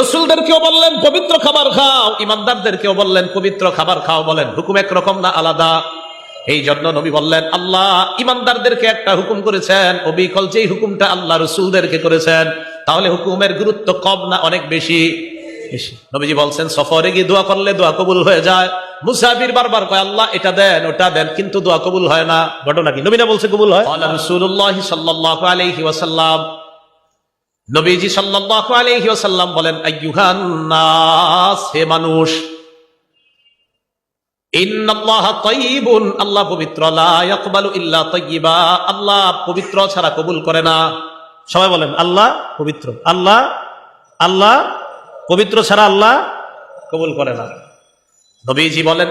রসুলদেরকেও বললেন পবিত্র খাবার খাও। ইমানদারদেরকেও বললেন পবিত্র খাবার খাও। বলেন হুকুম একরকম না আলাদা? এই জন্য নবী বললেন আল্লাহ ইমানদারদেরকে একটা হুকুম করেছেন। অবিকল যেই হুকুমটা আল্লাহ রসুলদেরকে করেছেন তাহলে হুকুমের গুরুত্ব কম না অনেক বেশি? নবীজি বলছেন সফরে গিয়ে দোয়া করলে দোয়া কবুল হয়ে যায়। মুসাফির বারবার কয় আল্লাহ এটা দেন ওটা দেন কিন্তু দোয়া কবুল হয় না। ঘটনা কি? নবীনা বলছে কবুল হয়? রসুল্লাহ সাল্লাহ আলহি ওয়াসাল্লাম নবীজি আলাইহি বলেন হে মানুষ আল্লাহ পবিত্র আল্লাহ পবিত্র ছাড়া কবুল করে না। সবাই বলেন, আল্লাহ পবিত্র, আল্লাহ আল্লাহ পবিত্র ছাড়া আল্লাহ কবুল করে না। নবীজি বলেন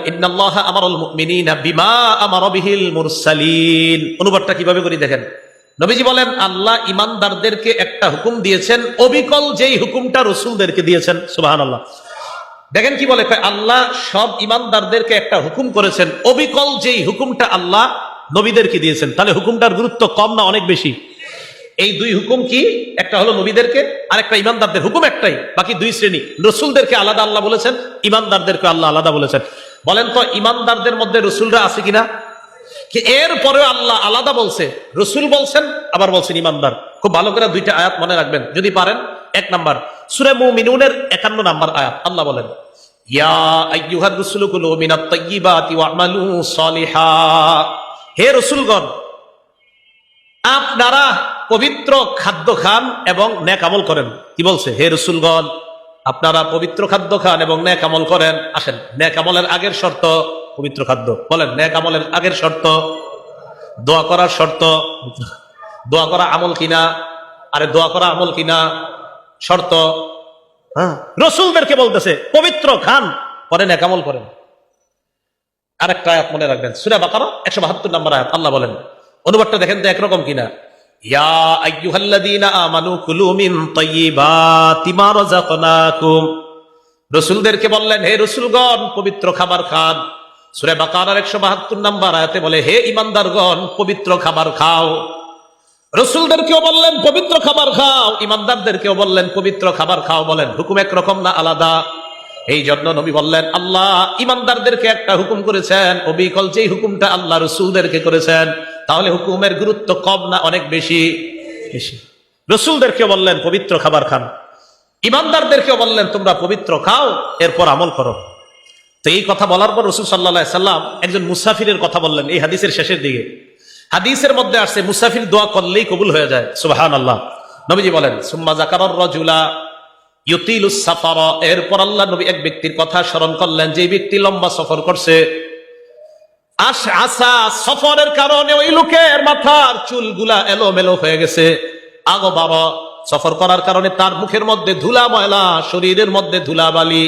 মুমিনিনা বিমা আমারা মুরসালিন। অনুবাদটা কীভাবে করি দেখেন? নবীজি বলেন, আল্লাহ ইমানদারদেরকে একটা হুকুম দিয়েছেন, অবিকল যেই হুকুমটা রসুলদেরকে দিয়েছেন, সুবহানাল্লাহ। দেখেন কি বলে আল্লাহ সব ইমানদারদেরকে একটা হুকুম করেছেন, অবিকল যেই হুকুমটা আল্লাহ নবীদেরকে দিয়েছেন। তাহলে হুকুমটার গুরুত্ব কম না অনেক বেশি? এই দুই হুকুম কি? একটা হলো নবীদেরকে আর একটা ইমানদারদের হুকুম একটাই, বাকি দুই শ্রেণি। রসুলদেরকে আলাদা আল্লাহ বলেছেন, ইমানদারদেরকে আল্লাহ আলাদা বলেছেন। বলেন তো, ইমানদারদের মধ্যে রসুলরা আছে কিনা? এর পরেও আল্লাহ আলাদা বলছে, রসুল বলছেন, আবার বলছেন ইমানদার। খুব ভালো করে দুইটা আয়াত মনে রাখবেন, যদি পারেন। এক নাম্বার, সুরে মুমিনুনের একান্ন নাম্বার আয়াত, আল্লাহ বলেন হে রসুলগণ, আপনারা পবিত্র খাদ্য খান এবং নেক আমল করেন। কি বলছে? হে রসুলগণ, আপনারা পবিত্র খাদ্য খান এবং নেক আমল করেন। আসেন, নেক আমলের আগের শর্ত পবিত্র খাদ্য। বলেন, নেক আমলের আগের শর্ত, দোয়া করার শর্ত, দোয়া করা আমল কিনা, আরে দোয়া করা আমল কিনা, শর্ত হ্যাঁ? রসুলদেরকে বলতেছে, পবিত্র খান, পরে নেক আমল করেন। আরেকটা আয়াত মনে রাখবেন, সুরা বাকারা, একশো বাহাত্তর নম্বর আয়াত, আল্লাহ বলেন, অনুবাদটা দেখেন তো একরকম কিনা। রসুলদেরকে বললেন, হে রসুলগণ, পবিত্র খাবার খান। সূরা বাকারার 172 নম্বর আয়াতে বলে হে ইমানদারগণ পবিত্র খাবার খাও। রসুলদেরকেও বললেন পবিত্র খাবার খাও। ইমানদারদেরকেও বললেন পবিত্র খাবার খাও। বলেন হুকুম একরকম না আলাদা? এই জন্য নবী বললেন আল্লাহ ইমানদারদেরকে একটা হুকুম করেছেন অবিকল যেই হুকুমটা আল্লাহ রসুলদেরকে করেছেন তাহলে হুকুমের গুরুত্ব কম না অনেক বেশি? বেশি। রসুলদেরকে বললেন পবিত্র খাবার খান। ইমানদারদেরকেও বললেন তোমরা পবিত্র খাও এরপর আমল করো। তো এই কথা বলার পর রসুল সাল্লাহ সাল্লাম একজন মুসাফিরের কথা বললেন এই হাদিসের শেষের দিকে। হাদিসের মধ্যে আসছে, মুসাফির দোয়া করলেই কবুল হয়ে যায়। সুবাহান আল্লাহ নবীজি বলেন, সুম্মা জাকার রজুলা ইউতিলুস সাফার। এরপর আল্লাহ নবী এক ব্যক্তির কথা স্মরণ করলেন, যে ব্যক্তি লম্বা সফর করছে আস আসা সফরের কারণে ওই লোকের মাথার চুলগুলা এলোমেলো হয়ে গেছে। আগো বাবা সফর করার কারণে তার মুখের মধ্যে ধুলা ময়লা, শরীরের মধ্যে ধুলা বালি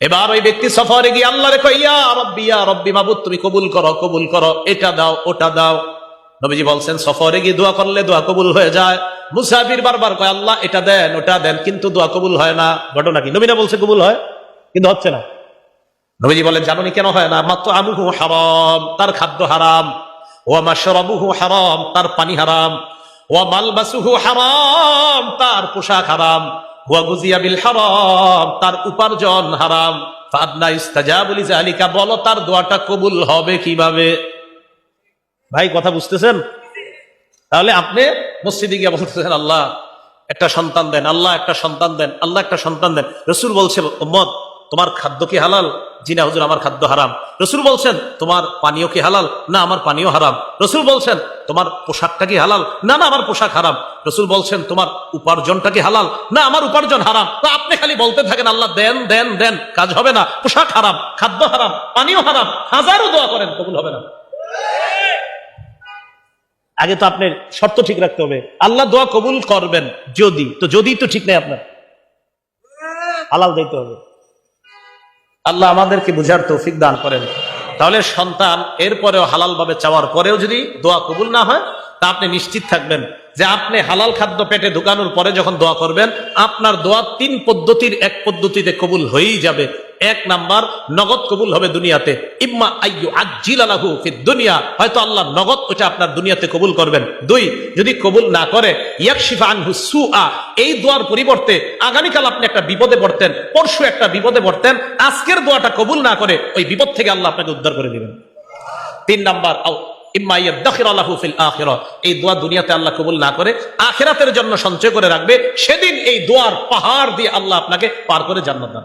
এবার ওই ব্যক্তি সফরে গিয়ে আল্লাহ রেখো ইয়া রব্বি ইয়া রব্বি তুমি কবুল করো কবুল করো। এটা দাও, ওটা দাও। নবীজি বলছেন, সফরে গিয়ে দোয়া করলে দোয়া কবুল হয়ে যায়। মুসাফির বারবার কয়, আল্লাহ, এটা দেন, ওটা দেন, কিন্তু দোয়া কবুল হয় না। ঘটনা কি? নবীনা বলছে, কবুল হয়, কিন্তু হচ্ছে না। নবীজি বলেন জানুনি কেন হয় না? মাত্র আমুহু হারাম, তার খাদ্য হারাম। ও মাশরাবুহু হারাম, তার পানি হারাম। ও মালবাসুহু হারাম, তার পোশাক হারাম। তার উপার্জন হারাম। বলো তার দোয়াটা কবুল হবে কীভাবে? ভাই, কথা বুঝতেছেন? তাহলে আপনি মসজিদে গিয়ে বলতেছেন, আল্লাহ, একটা সন্তান দেন, আল্লাহ একটা সন্তান দেন, আল্লাহ একটা সন্তান দেন। রসুল বলছে মত তোমার খাদ্য কি হালাল? জিনা হুজুর, আমার খাদ্য হারাম। রসুল বলছেন, তোমার পানীয় কি হালাল? না, আমার পানীয় হারাম। রসুল বলছেন তোমার পোশাকটা কি হালাল? না না, আমার পোশাক হারাম। রসুল বলছেন, তোমার উপার্জনটা কি হালাল? না, আমার উপার্জন হারাম। তা আপনি খালি বলতে থাকেন, আল্লাহ দেন দেন দেন, কাজ হবে না। পোশাক হারাম, খাদ্য হারাম, পানীয় হারাম, হাজারো দোয়া করেন, কবুল হবে না। আগে তো আপনার শর্ত ঠিক রাখতে হবে। আল্লাহ দোয়া কবুল করবেন, যদি, তো যদি তো ঠিক নেই আপনার। হালাল দিতে হবে। আল্লাহ আমাদেরকে বুঝার তৌফিক দান করেন। তাহলে সন্তান এরপরেও হালালভাবে চাওয়ার পরেও যদি দোয়া কবুল না হয়, তা আপনি নিশ্চিত থাকবেন যে আপনি হালাল খাদ্য পেটে ঢুকানোর পরে যখন দোয়া করবেন, আপনার দোয়া তিন পদ্ধতির এক পদ্ধতিতে কবুল হয়েই যাবে। এক নাম্বার, নগদ কবুল হবে দুনিয়াতে। ইম্মা আইয়ু আজিল আলাহু ফিদ দুনিয়া। হয়তো আল্লাহ নগদ ওটা আপনার দুনিয়াতে কবুল করবেন। দুই, যদি কবুল না করে, ইয়াকশিফা আনহু সুআ। এই দোয়ার পরিবর্তে আগামীকাল আপনি একটা বিপদে পড়তেন, পরশু একটা বিপদে পড়তেন, আজকের দোয়াটা কবুল না করে ওই বিপদ থেকে আল্লাহ আপনাকে উদ্ধার করে দিবেন। তিন নাম্বার এই দোয়া দুনিয়াতে আল্লাহ কবুল না করে, আখিরাতের জন্য সঞ্চয় করে রাখবে। সেদিন এই দোয়ার পাহাড় দিয়ে আল্লাহ আপনাকে পার করে জান্নাত দান